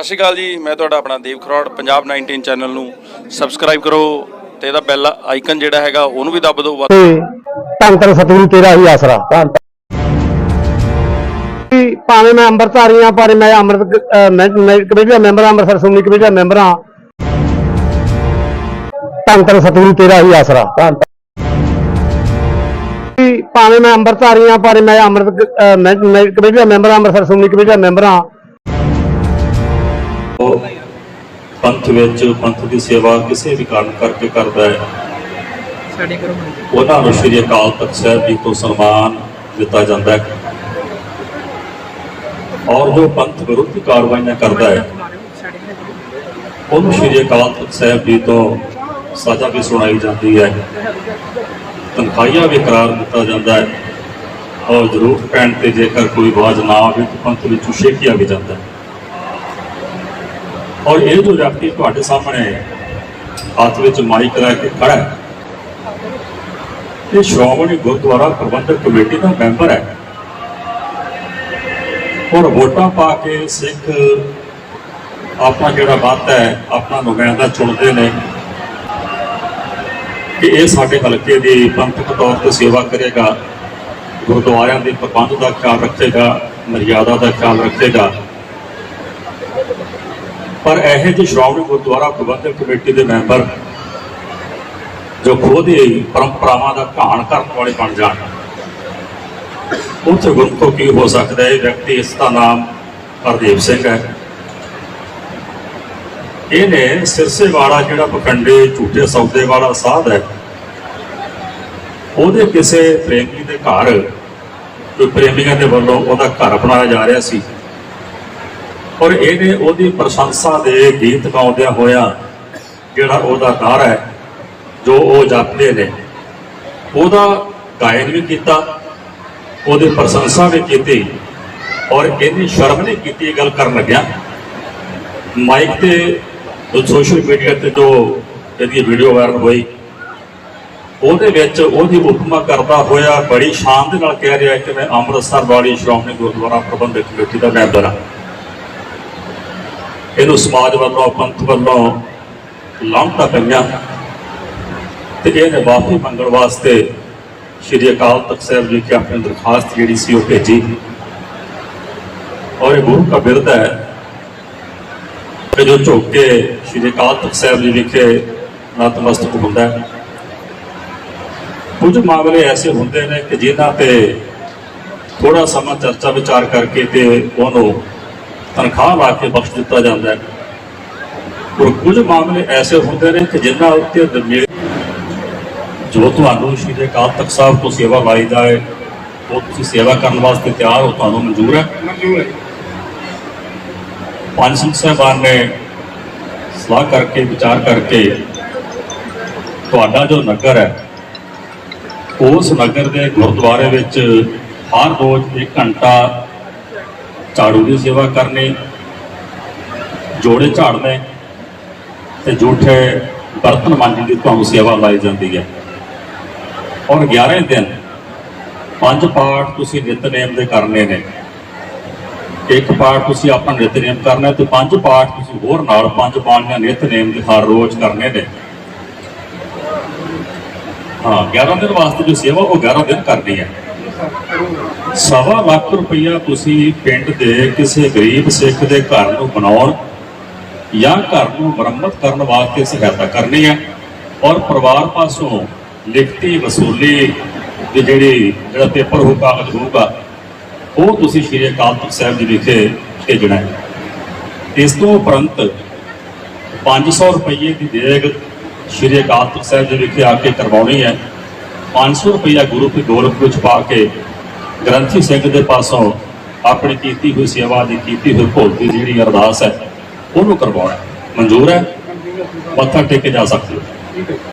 ਸਤਿ ਸ਼੍ਰੀ ਅਕਾਲ ਜੀ, ਮੈਂ ਤੁਹਾਡਾ ਆਪਣਾ ਦੇਵ ਖਰੋੜ, ਪੰਜਾਬ 19 ਚੈਨਲ ਨੂੰ ਸਬਸਕ੍ਰਾਈਬ ਕਰੋ ਤੇ ਇਹਦਾ ਬੈਲ ਆਈਕਨ ਜਿਹੜਾ ਹੈਗਾ, ਉਹਨੂੰ ਵੀ ਦੱਬ ਦਿਓ ਤੇ ਧੰਨ ਧੰਨ ਸਤਿਗੁਰੂ ਤੇਰਾ ਹੀ ਆਸਰਾ। ਭਾਵੇਂ ਮੈਂ ਅੰਮ੍ਰਿਤਧਾਰੀ ਹਾਂ ਪਰ ਮੈਂ ਅੰਮ੍ਰਿਤ ਕਮੇਟੀ ਦਾ ਮੈਂਬਰ ਅੰਮ੍ਰਿਤਸਰ ਸੁਣੀ ਕਮੇਟੀ ਦਾ ਮੈਂਬਰ ਹਾਂ। ਧੰਨ ਧੰਨ ਸਤਿਗੁਰੂ ਤੇਰਾ ਹੀ ਆਸਰਾ। ਭਾਵੇਂ ਮੈਂ ਅੰਮ੍ਰਿਤਧਾਰੀ ਹਾਂ ਪਰ ਮੈਂ ਅੰਮ੍ਰਿਤ ਕਮੇਟੀ ਦਾ ਮੈਂਬਰ ਅੰਮ੍ਰਿਤਸਰ ਸੁਣੀ ਕਮੇਟੀ ਦਾ ਮੈਂਬਰ ਹਾਂ ਉਹ ਪੰਥ ਵਿੱਚ ਪੰਥ ਦੀ ਸੇਵਾ ਕਿਸੇ ਵੀ ਕਾਰਨ ਕਰਕੇ ਕਰਦਾ ਹੈ। ਸਾਡੇ ਮੰਗੀ ਉਹਨਾਂ ਨੂੰ ਸ਼੍ਰੀ ਅਕਾਲ ਤਖਤ ਸਾਹਿਬ ਜੀ ਤੋਂ ਸਨਮਾਨ ਦਿੱਤਾ ਜਾਂਦਾ ਹੈ। ਔਰ ਜੋ ਪੰਥ ਵਿਰੁੱਧ ਕਾਰਵਾਈਆਂ ਕਰਦਾ ਹੈ। ਉਹਨੂੰ ਸ਼੍ਰੀ ਅਕਾਲ ਤਖਤ ਸਾਹਿਬ ਜੀ ਤੋਂ ਸਜ਼ਾ ਵੀ ਸੁਣਾਈ ਜਾਂਦੀ ਹੈ। ਤਨਖਾਹੀਆ ਵੀ ਕਰਾਰ ਦਿੱਤਾ ਜਾਂਦਾ ਹੈ। ਔਰ ਜ਼ਰੂਰਤ ਪੈਣ ਤੇ ਜੇਕਰ ਕੋਈ ਆਵਾਜ਼ ਨਾ ਆਵੇ ਤਾਂ ਪੰਥ ਵਿੱਚੋਂ ਛੇਕਿਆ ਵੀ ਜਾਂਦਾ ਹੈ। ਔਰ ਇਹ ਜੋ ਵਿਅਕਤੀ ਤੁਹਾਡੇ ਸਾਹਮਣੇ ਹੱਥ ਵਿੱਚ ਮਾਈਕ ਲੈ ਕੇ ਖੜਾ ਹੈ, ਇਹ ਸ਼੍ਰੋਮਣੀ ਗੁਰਦੁਆਰਾ ਪ੍ਰਬੰਧਕ ਕਮੇਟੀ ਦਾ ਮੈਂਬਰ ਹੈ। ਔਰ ਵੋਟਾਂ ਪਾ ਕੇ ਸਿੱਖ ਆਪਣਾ ਜਿਹੜਾ ਮਤ ਹੈ, ਆਪਣਾ ਨੁਮਾਇੰਦਾ ਚੁਣਦੇ ਨੇ ਕਿ ਇਹ ਸਾਡੇ ਹਲਕੇ ਦੀ ਪੰਥਕ ਤੌਰ ਤੇ ਸੇਵਾ ਕਰੇਗਾ, ਗੁਰਦੁਆਰਿਆਂ ਦੇ ਪ੍ਰਬੰਧ ਦਾ ਖਿਆਲ ਰੱਖੇਗਾ, ਮਰਿਆਦਾ ਦਾ ਖਿਆਲ ਰੱਖੇਗਾ। ਪਰ ਇਹੋ ਜਿਹੇ ਸ਼੍ਰੋਮਣੀ ਗੁਰਦੁਆਰਾ ਪ੍ਰਬੰਧਕ ਕਮੇਟੀ ਦੇ ਮੈਂਬਰ ਜੋ ਖੁਦ ਹੀ ਪਰੰਪਰਾਵਾਂ ਦਾ ਘਾਣ ਕਰਨ ਵਾਲੇ ਬਣ ਜਾਣ। ਉੱਥੇ ਗੁਰੂ ਤੋਂ ਕੀ ਹੋ ਸਕਦਾ ਹੈ? ਇਹ ਵਿਅਕਤੀ ਇਸ ਦਾ ਨਾਮ ਹਰਦੇਵ ਸਿੰਘ ਹੈ। ਇਹਨੇ ਸਿਰਸੇ ਵਾਲਾ ਜਿਹੜਾ ਪਖੰਡੇ ਝੂਠੇ ਸੌਦੇ ਵਾਲਾ ਸਾਧ ਹੈ, ਉਹਦੇ ਕਿਸੇ ਪ੍ਰੇਮੀ ਦੇ ਘਰ, ਕੋਈ ਪ੍ਰੇਮੀਆਂ ਦੇ ਵੱਲੋਂ ਉਹਦਾ ਘਰ ਬਣਾਇਆ ਜਾ ਰਿਹਾ ਸੀ। ਔਰ ਇਹਨੇ ਉਹਦੀ ਪ੍ਰਸ਼ੰਸਾ ਦੇ ਗੀਤ ਗਾਉਂਦਿਆਂ ਹੋਇਆ ਜਿਹੜਾ ਉਹਦਾ ਦਰ ਹੈ, ਜੋ ਉਹ ਜਪਦੇ ਨੇ, ਉਹਦਾ ਗਾਇਨ ਵੀ ਕੀਤਾ, ਉਹਦੀ ਪ੍ਰਸ਼ੰਸਾ ਵੀ ਕੀਤੀ ਔਰ ਇਹਨੇ ਸ਼ਰਮ ਨਹੀਂ ਕੀਤੀ ਇਹ ਗੱਲ ਕਰਨ ਲੱਗਿਆ। ਮਾਈਕ ਤੇ ਸੋਸ਼ਲ ਮੀਡੀਆ ਤੇ ਜੋ ਇਹਦੀ ਵੀਡੀਓ ਵਾਇਰਲ ਹੋਈ, ਉਹਦੇ ਵਿੱਚ ਉਹਦੀ ਉਪਮਾ ਕਰਦਾ ਹੋਇਆ ਬੜੀ ਸ਼ਾਨ ਦੇ ਨਾਲ ਕਹਿ ਰਿਹਾ ਕਿ ਮੈਂ ਅੰਮ੍ਰਿਤਸਰ ਵਾਲੀ ਸ਼੍ਰੋਮਣੀ ਗੁਰਦੁਆਰਾ ਪ੍ਰਬੰਧਕ ਕਮੇਟੀ ਦਾ ਮੈਂਬਰ ਹਾਂ। ਇਹਨੂੰ ਸਮਾਜ ਵੱਲੋਂ, ਪੰਥ ਵੱਲੋਂ ਲਾਂਘਤਾ ਪਈਆਂ। ਤੇ ਇਹਨੇ ਮਾਫੀ ਮੰਗਣ ਵਾਸਤੇ ਸ਼੍ਰੀ ਅਕਾਲ ਤਖਤ ਸਾਹਿਬ ਜੀ ਕਿ ਆਪਣੀ ਦਰਖਾਸਤ ਜਿਹੜੀ ਸੀ ਉਹ ਭੇਜੀ। ਔਰ ਇਹ ਗੁਰੂ ਦਾ ਬਿਰਧ ਹੈ। ਕਿ ਜੋ ਝੁੱਕ ਕੇ ਸ਼੍ਰੀ ਅਕਾਲ ਤਖਤ ਸਾਹਿਬ ਜੀ ਵਿਖੇ ਨਤਮਸਤਕ ਹੁੰਦਾ ਹੈ। ਕੁਝ ਮਾਮਲੇ ਐਸੇ ਹੁੰਦੇ ਨੇ ਕਿ ਜਿਨ੍ਹਾਂ ਤੇ ਥੋੜਾ ਸਮਾਂ ਚਰਚਾ ਵਿਚਾਰ ਕਰਕੇ ਤੇ ਉਹਨੂੰ ਤਨਖਾਹ ਲਾ ਕੇ ਬਖਸ਼ ਦਿੱਤਾ ਜਾਂਦਾ ਹੈ। ਔਰ ਕੁਝ ਮਾਮਲੇ ਐਸੇ ਹੁੰਦੇ ਨੇ ਕਿ ਜਿਨ੍ਹਾਂ ਉੱਤੇ ਦਰਮਿਆਨ ਜੋ ਤੁਹਾਨੂੰ ਸ਼੍ਰੀ ਅਕਾਲ ਤਖਤ ਸਾਹਿਬ ਤੋਂ ਸੇਵਾ ਲਾਈ ਜਾਏ ਉਹ ਤੁਸੀਂ ਸੇਵਾ ਕਰਨ ਵਾਸਤੇ ਤਿਆਰ ਹੋ ਤੁਹਾਨੂੰ ਮਨਜ਼ੂਰ ਹੈ? ਮਨਜ਼ੂਰ ਹੈ। ਪੰਜ ਸਿੰਘ ਸਾਹਿਬਾਨ ਨੇ ਸਲਾਹ ਕਰਕੇ ਵਿਚਾਰ ਕਰਕੇ ਤੁਹਾਡਾ ਜੋ ਨਗਰ ਹੈ ਉਸ ਨਗਰ ਦੇ ਗੁਰਦੁਆਰੇ ਵਿੱਚ ਹਰ ਰੋਜ਼ 1 ਘੰਟਾ ਝਾੜੂ ਦੀ ਸੇਵਾ ਕਰਨੀ, ਜੋੜੇ ਝਾੜਨੇ ਤੇ ਜੂਠੇ ਬਰਤਨ ਮਾਂਜਣ ਦੀ ਤੁਹਾਨੂੰ ਸੇਵਾ ਲਾਈ ਜਾਂਦੀ ਹੈ। ਔਰ 11 ਦਿਨ ਪੰਜ ਪਾਠ ਤੁਸੀਂ ਨਿਤਨੇਮ ਦੇ ਕਰਨੇ ਨੇ। ਇੱਕ ਪਾਠ ਤੁਸੀਂ ਆਪਣਾ ਨਿਤਨੇਮ ਕਰਨਾ ਹੈ ਤੇ ਪੰਜ ਪਾਠ ਤੁਸੀਂ ਹੋਰ ਨਾਲ ਪੰਜ ਬਾਣੀਆਂ ਨਿਤਨੇਮ ਦੇ ਹਰ ਰੋਜ਼ ਕਰਨੇ ਨੇ। ਹਾਂ 11 ਦਿਨ ਵਾਸਤੇ ਜੋ ਸੇਵਾ ਉਹ 11 ਦਿਨ ਕਰਨੀ ਹੈ। ਸਵਾ ਲੱਖ ਰੁਪਈਆ ਤੁਸੀਂ ਪਿੰਡ ਦੇ ਕਿਸੇ ਗਰੀਬ ਸਿੱਖ ਦੇ ਘਰ ਨੂੰ ਬਣਾਉਣ ਜਾਂ ਘਰ ਨੂੰ ਮੁਰੰਮਤ ਕਰਨ ਵਾਸਤੇ ਸਹਾਇਤਾ ਕਰਨੀ ਹੈ ਔਰ ਪਰਿਵਾਰ ਪਾਸੋਂ ਲਿਖਤੀ ਵਸੂਲੀ ਦੀ ਜਿਹੜੀ ਜਿਹੜਾ ਪੇਪਰ ਹੋ ਕਾਗਜ਼ ਹੋਊਗਾ, ਉਹ ਤੁਸੀਂ ਸ਼੍ਰੀ ਅਕਾਲ ਤਖਤ ਸਾਹਿਬ ਜੀ ਵਿਖੇ ਭੇਜਣਾ ਹੈ। ਇਸ ਤੋਂ ਉਪਰੰਤ 500 ਰੁਪਏ ਦੀ ਦੇਗ ਸ਼੍ਰੀ ਅਕਾਲ ਤਖਤ ਸਾਹਿਬ ਜੀ ਵਿਖੇ ਆ ਕੇ ਕਰਵਾਉਣੀ ਹੈ। 500 ਰੁਪਇਆ ਗੁਰੂ ਕੇ ਗੋਲਕ ਵਿੱਚ ਪਾ ਕੇ ਗ੍ਰੰਥੀ ਸਿੰਘ ਦੇ ਪਾਸੋਂ ਆਪਣੀ ਕੀਤੀ ਹੋਈ ਸੇਵਾ ਦੀ ਕੀਤੀ ਹੋਈ ਭੋਗ ਦੀ ਜਿਹੜੀ ਅਰਦਾਸ ਹੈ, ਉਹਨੂੰ ਕਰਵਾਉਣਾ ਮਨਜ਼ੂਰ ਹੈ? ਮੱਥਾ ਟੇਕ ਕੇ ਜਾ ਸਕਦੇ ਹੋ।